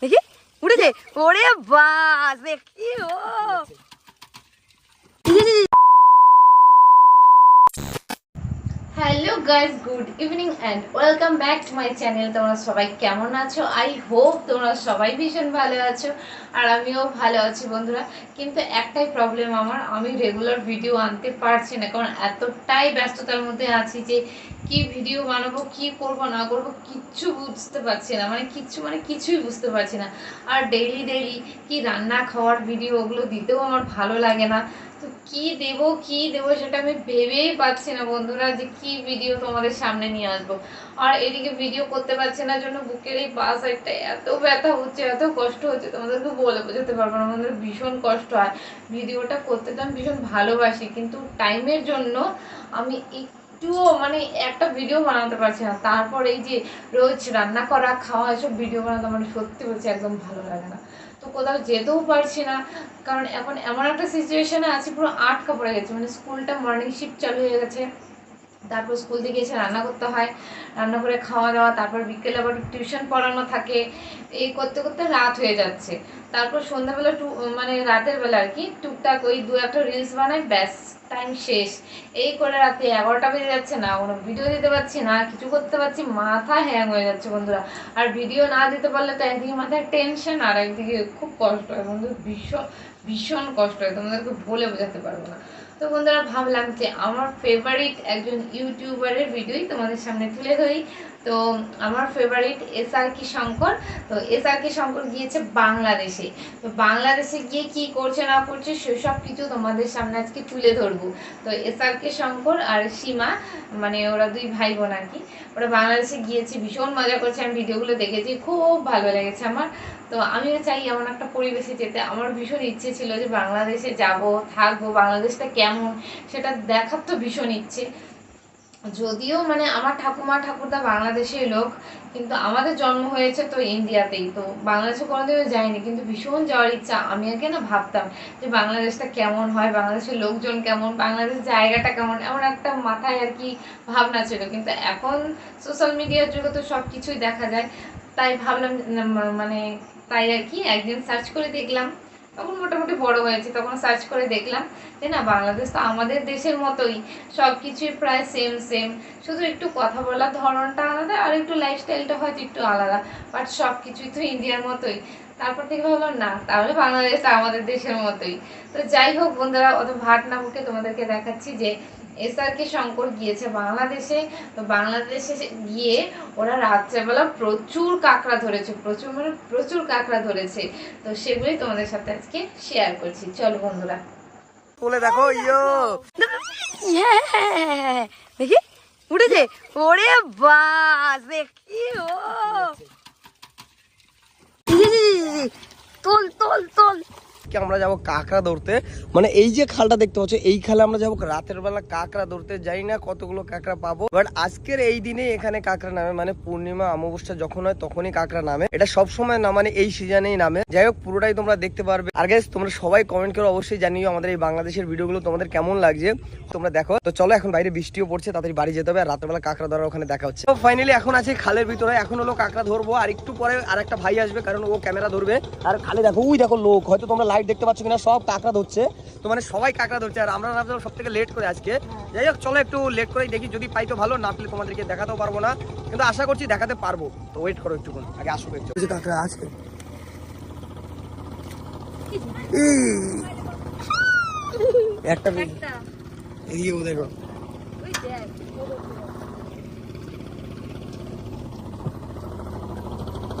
দেখি উঠেছে ওরে বাস, দেখি ও। Hello guys good evening and welcome back to my channel তোমরা সবাই কেমন আছো? আই হোপ তোমরা সবাই ভীষণ ভালো আছো আর আমিও ভালো আছি বন্ধুরা। কিন্তু একটাই প্রবলেম আমার, আমি রেগুলার ভিডিও আনতে পারছি না, কারণ এতটাই ব্যস্ততার মধ্যে আছি যে কি ভিডিও বানাবো, কি করব, না করব, কিচ্ছু বুঝতে পারছি না। মানে কিচ্ছু মানে কিছুই বুঝতে পারছি না। আর ডেইলি ডেইলি কি রান্না, খাওয়ার ভিডিও ওগুলো দিতেও আমার ভালো লাগে না। তো কি দেব কি দেব সেটা আমি ভেবেই পাচ্ছি না বন্ধুরা যে কি ভিডিও তোমাদের সামনে নিয়ে আসব। আর এদিকে ভিডিও করতে পারছি না জন্য বুকের এই পা সাইডটা এত ব্যথা হচ্ছে, এত কষ্ট হচ্ছে, তোমাদেরকে বলে বোঝাতে পারব না। আমাদের ভীষণ কষ্ট হয়। ভিডিওটা করতে তো আমি ভীষণ ভালোবাসি, কিন্তু টাইমের জন্য আমি একটুও মানে একটা ভিডিও বানাতে পারছি না। তারপর এই যে রোজ রান্না করা, খাওয়া, এসব ভিডিও বানাতে মানে সত্যি বলছি একদম ভালো লাগে না। তো কোথাও যেতেও পারছি না। কারণ এখন এমন একটা সিচুয়েশানে আছি, পুরো আটকা পড়ে গেছে। মানে স্কুলটা মর্নিং শিফট চালু হয়ে গেছে। তারপর স্কুল থেকে এসে রান্না করতে হয়। রান্না করে খাওয়া দাওয়া, তারপর বিকেলে আবার টিউশন পড়ানো থাকে। এই করতে করতে রাত হয়ে যাচ্ছে। তারপর সন্ধ্যাবেলা টু মানে রাতের বেলা আর কি টুকটাক ওই দু একটা রিলস বানাই, ব্যাস টাইম শেষ। এই করে রাতে এগারোটা বেজে যাচ্ছে না, কোনো ভিডিও দিতে পারছি না, কিছু করতে পারছি মাথা হ্যাং হয়ে যাচ্ছে বন্ধুরা। আর ভিডিও না দিতে পারলে তো একদিকে মাথায় টেনশন আর একদিকে খুব কষ্ট হয় বন্ধুরা, ভীষণ ভীষণ কষ্ট হয়। তোমাদেরকে বলে বোঝাতে পারব না। তো বন্ধুরা ভাবলাম যে আমার ফেভারিট একজন ইউটিউবারের ভিডিওই তোমাদের সামনে তুলে ধরি। তো আমার ফেভারিট এস আর কি শঙ্কর। তো এস আর কি শঙ্কর গিয়েছে বাংলাদেশে। তো বাংলাদেশে গিয়ে কি করছে না করছে সেসব কিছু তোমাদের সামনে আজকে তুলে ধরবো। তো এস আর কে শঙ্কর আর সীমা মানে ওরা দুই ভাই বোন আর কি, ওরা বাংলাদেশে গিয়েছে, ভীষণ মজা করছে। আমি ভিডিওগুলো দেখেছি, খুব ভালো লেগেছে আমার। তো আমিও চাই এমন একটা পরিবেশে যেতে। আমার ভীষণ ইচ্ছে ছিল যে বাংলাদেশে যাব, থাকব, বাংলাদেশটা কেমন সেটা দেখার তো ভীষণ ইচ্ছে। যদিও মানে আমার ঠাকুমা ঠাকুরদা বাংলাদেশের লোক, কিন্তু আমাদের জন্ম হয়েছে তো ইন্ডিয়াতেই, তো বাংলাদেশে কোনোদিনও যাইনি কিন্তু ভীষণ যাওয়ার ইচ্ছা, আমি আগে না ভাবতাম যে বাংলাদেশটা কেমন হয়, বাংলাদেশের লোকজন কেমন বাংলাদেশ জায়গাটা কেমন, এমন একটা মাথায় আর কি ভাবনা ছিল। কিন্তু এখন সোশ্যাল মিডিয়ার যুগে তো সব কিছুই দেখা যায়। তাই ভাবলাম মানে তাই আর কি একদিন সার্চ করে দেখলাম। তখন মোটামুটি বড় হয়েছে, তখন সার্চ করে দেখলাম যে না, বাংলাদেশ তো আমাদের দেশের মতোই সব কিছুই প্রায় সেম সেম শুধু একটু কথা বলার ধরনটা আলাদা আর একটু লাইফস্টাইলটা হয়তো একটু আলাদা বাট সব কিছুই তো ইন্ডিয়ার মতোই। তারপর থেকে ভাবলাম, না, তাহলে বাংলাদেশটা আমাদের দেশের মতোই। তো যাই হোক বন্ধুরা, অত ভাট না মুখে তোমাদেরকে দেখাচ্ছি যে এস আর কে শঙ্কর গিয়েছে বাংলাদেশে। তো বাংলাদেশে গিয়ে ওরা রাত্রেবেলা প্রচুর কাঁকড়া ধরেছে প্রচুর মানে প্রচুর কাঁকড়া ধরেছে। তো সেগুলোই তোমাদের সাথে আজকে শেয়ার করছি। চলো বন্ধুরা। বলে দেখো ইয়ো। দেখি উঠেছে। ওরে বাস দেখি ও। তোল তোল তোল। কি আমরা যাব কাঁকড়া ধরতে। মানে এই যে খালটা দেখতে পাচ্ছ, এই খালে আমরা যাব রাতের বেলা কাঁকড়া ধরতে। যাই না কতগুলো কাঁকড়া পাবো বাট আজকের এই দিনে এখানে কাঁকড়া নামে। মানে পূর্ণিমা, অমাবস্যা যখন হয় তখনই কাঁকড়া নামে। এটা সব সময় না মানে এই সিজনেই নামে। যাই হোক, পুরোটাই তোমরা দেখতে পারবে। আর গাইস তোমরা সবাই কমেন্ট করে অবশ্যই জানিও আমাদের এই বাংলাদেশের ভিডিওগুলো তোমাদের কেমন লাগছে। তোমরা দেখো। তো চলো এখন বাইরে বৃষ্টিও পড়ছে, তাড়াতাড়ি বাড়ি যেতে হবে আর রাতের বেলা কাঁকড়া ধরার ওখানে দেখা হচ্ছে। তো ফাইনালি এখন আছে খালের ভিতরে। এখন হলো কাঁকড়া ধরবো। আর একটু পরে আর একটা ভাই আসবে, কারণ ও ক্যামেরা ধরবে। আর খালে দেখো, ওই দেখো লোক। হয়তো তোমরা লাইট দেখতে পাচ্ছ কিনা সব কাঁকড়া ধরছে। তো মানে সবাই কাঁকড়া ধরছে আর আমরা ভাবছিলাম সব থেকে লেট করে আজকে। যাই হোক চলো একটু লেট করেই দেখি যদি পাই তো ভালো না পেলে তোমাদেরকে দেখাতেও পারব না। কিন্তু আশা করছি দেখাতে পারব। তো ওয়েট করো একটুক্ষণ আগে আসুক একটু। কাঁকড়া আছে। একটা এদিকে দেখো।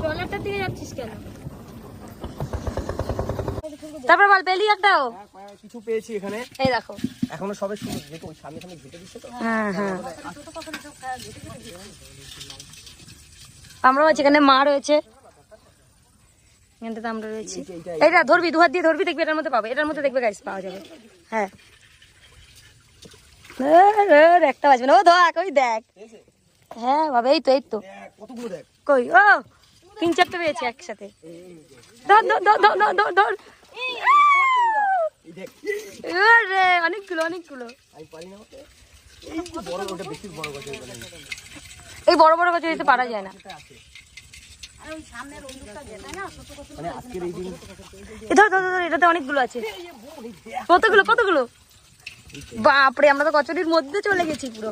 ট্রলারটা দিকে যাচ্ছিস কেন? তারপর বল পেলি একটাও। হ্যাঁ, কিছু পেয়েছি এখানে। এই দেখো। এখনও সবে শুরু দেখো ওই সামনে সামনে ঘেটে দিচ্ছে তো। হ্যাঁ হ্যাঁ। আমরা আছি এখানে মা রয়েছে। এখানটাতে আমরা রয়েছি। এইটা ধরবি দু হাত দিয়ে ধরবি দেখবি এটার মধ্যে পাবে। এটার মধ্যে দেখবে গাইস পাওয়া যাবে। হ্যাঁ। একটা বাজবে না। ও দেখ ওই দেখ। হ্যাঁ বাবা এই তো এই তো। কই? ও তিন চারটে পেয়েছি একসাথে। ধর ধর ধর ধর ধর। অনেকগুলো অনেকগুলো। এই বড় বড় গাছ যেতে পারা যায় না। মানে এটাতে অনেকগুলো আছে। কতগুলো কতগুলো? বাপরে আমরা তো কচুরির মধ্যে চলে গেছি পুরো।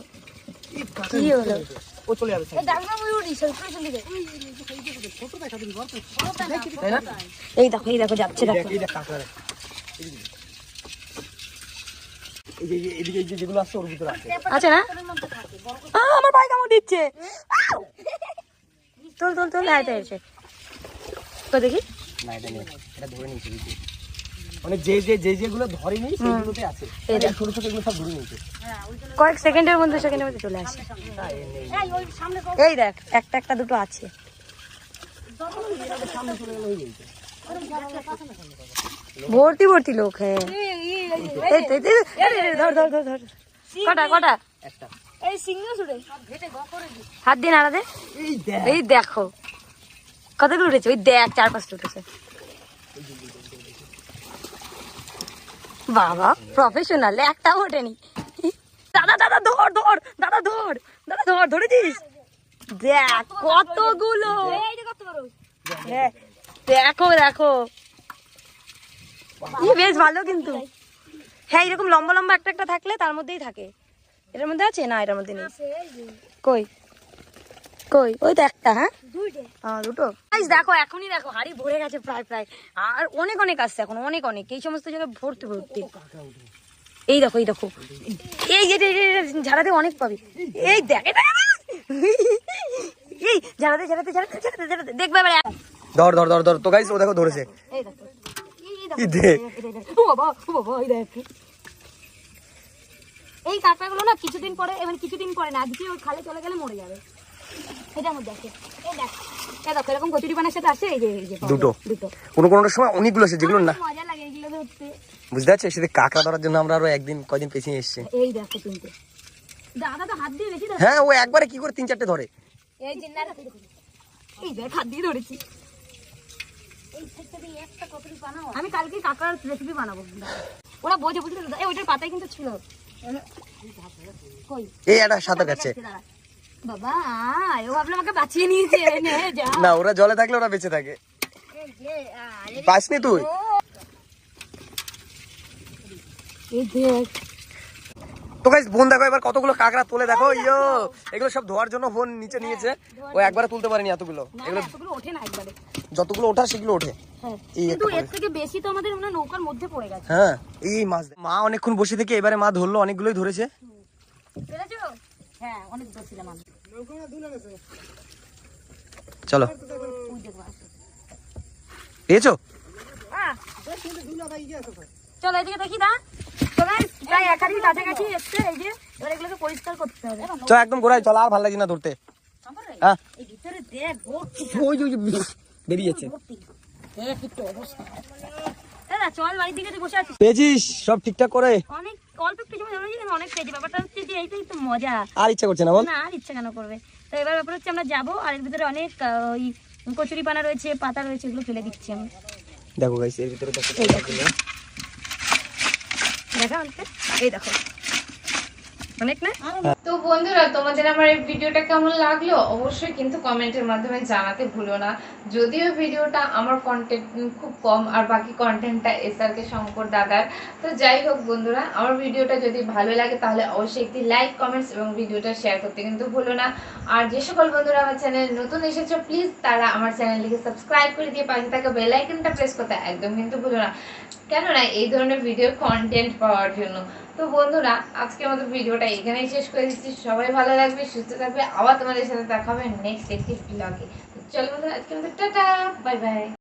কি হলো? ও চলে যাবে এই দেখো এই দেখো যাচ্ছে দেখ, দেখো এই দেখ কাঁকড়া দেখ। এই যে- এই যে- এদিকে এই আছে ওর ভিতরে আছে আছে না আমার ভাই কামড় দিচ্ছে! তোল তোল তোল হ্যাঁ এসে তো দেখি না এটা নেই এটা ধরে নিয়েছে বুঝলি মানে যে যে যে যেগুলো ধরেনি সেগুলোতে আছে এই ছোট ছোট এগুলো সব ধরে নিয়েছে কয়েক সেকেন্ডের মধ্যে সেকেন্ডের মধ্যে চলে আসে। এই দেখ একটা একটা দুটো আছে ভর্তি ভর্তি লোক হ্যাঁ ধর ধর ধর ধর কটা কটা হাত দিয়ে নাড়া দে এই এই দেখো কতগুলো উঠেছে ওই দেখ চার পাঁচটা উঠেছে বাবা প্রফেশনাল একটা ওঠেনি। দাদা দাদা ধর ধর দাদা ধর দাদা ধর ধরেছিস দেখ কতগুলো। হ্যাঁ, দেখো দেখো। বেশ ভালো কিন্তু। হ্যাঁ এরকম লম্বা লম্বা একটা একটা থাকলে তার মধ্যেই থাকে। এটার মধ্যে আছে? না এটার মধ্যে নেই। কই? কই? ওই তো একটা হ্যাঁ? হ্যাঁ দুটো। দেখো এখনই দেখো হাড়ি ভরে গেছে প্রায় প্রায়। আর অনেক অনেক আসছে এখন অনেক অনেক। এই সমস্ত জায়গায় ভর্তি ভর্তি। এই দেখো এই দেখো। এই ঝাড়াতে অনেক পাবি। এই দেখ এই ঝাড়াতে ঝাড়াতে ঝাড়াতে ঝাড়াতে ঝাড়াতে দেখবে এবার ধর ধর ধর ধর। তো গাইস ও দেখো ধরেছে। দেখো। এই- এই দেখো, এই দেখ এই দেখ, ও বাবা ও বাবা এই দেখ। এই কাঁকড়াগুলো না কিছুদিন পরে এবার কিছুদিন পরে না আজকে ওই খালে চলে গেলে মরে যাবে। এটার মধ্যে আছে। এই দেখ এই দেখো এরকম কচুরি পানার সাথে আছে এই যে এই যে দুটো। দুটো। কোনো কোনো সময় অনেকগুলো আছে যেগুলো না। মজা লাগে এগুলো ধরতে। বুঝতে পারছিস? সেটা কাঁকড়া ধরার জন্য আমরা আরও একদিন কয়দিন পেছিয়ে এসছে। এই দেখো তিনটে। দাদা তো হাত দিয়ে বেশি ধরে। হ্যাঁ ও একবারে কি করে তিন চারটে ধরে। এই যে না এই দেখ। হাত দিয়ে ধরেছি। আমি কালকে রেসিপি বানাবো। ওরা বোঝে বুঝলি তো? ওইটার পাতায় কিন্তু ছিল। কই এই একটা সাঁতার কাটছে। বাবা ও ভাবলো আমাকে বাঁচিয়ে নিয়েছে নে যা। না ওরা জলে থাকলে ওরা বেঁচে থাকে। পাসনি তুই? তো গাইস বোন দেখো এবার কতগুলো কাঁকড়া তুলে দেখো ইয়ো। এগুলো সব ধোয়ার জন্য বোন নিচে নিয়েছে। ও একবারে তুলতে পারেনি এতগুলো। এগুলো ওঠে না একবারে। যতগুলো ওঠা সেগুলো ওঠে। হ্যাঁ এই কিন্তু এর থেকে বেশি তো আমাদের মনে নৌকার মধ্যে পড়ে গেছে। হ্যাঁ এই মাছ মা অনেকক্ষণ বসে থেকে এবারে মা ধরলো অনেকগুলোই ধরেছে? হ্যাঁ অনেক ধরছিলাম আমি। চলো। পেয়েছ? চলো এদিকে দেখি দা প্রায় এক কাছাকাছি এসছে এই যে এবার এগুলোকে পরিষ্কার করতে হবে। চ একদম গোড়ায় চল আর ভালো লাগছে না ধরতে। হ্যাঁ। পেয়েছিস? সব ঠিকঠাক করে? অনেক অল্প একটু সময় ধরেছি কিন্তু অনেক পেয়েছি ব্যাপারটা হচ্ছে যে এইটাই তো মজা। আর ইচ্ছা করছে না বল? না আর ইচ্ছা কেন করবে? তো এবার ব্যাপার হচ্ছে আমরা যাব আর এর ভিতরে অনেক ওই কচুরি পানা রয়েছে পাতা রয়েছে এগুলো ফেলে দিচ্ছি আমি। দেখো গাইস এর ভিতরে দেখো এই দেখো। দেখা অনেকটা এই দেখো। অনেক না? বন্ধুরা, তোমাদের আমার এই ভিডিওটা কেমন লাগল? অবশ্যই কিন্তু কমেন্টের মাধ্যমে জানাতে ভুলো না। যদিও ভিডিওটা আমার কন্টেন্ট খুব কম, আর বাকি কন্টেন্টটা এসআর কে শঙ্কর দাদার। তো যাই হোক বন্ধুরা, আমার ভিডিওটা যদি ভালো লাগে তাহলে অবশ্যই একটি লাইক কমেন্টস এবং ভিডিওটা শেয়ার করতে কিন্তু ভুলো না। আর যে সকল বন্ধুরা আমার চ্যানেল নতুন এসেছ প্লিজ তারা আমার চ্যানেলটিকে সাবস্ক্রাইব করে দিয়ে পাশে থাকা বেল আইকনটা প্রেস করতে একদম কিন্তু ভুলো না। কেননা এই ধরনের ভিডিও কন্টেন্ট পাওয়ার জন্য। তো বন্ধুরা আজকে আমাদের ভিডিওটা এখানেই শেষ করে দিচ্ছি। সবাই ভালো লাগবে সুস্থ থাকবে। আবার তোমাদের সাথে দেখা হবে নেক্সট একটি ব্লগে চলো বন্ধুরা আজকে আমাদের টাটা বাই বাই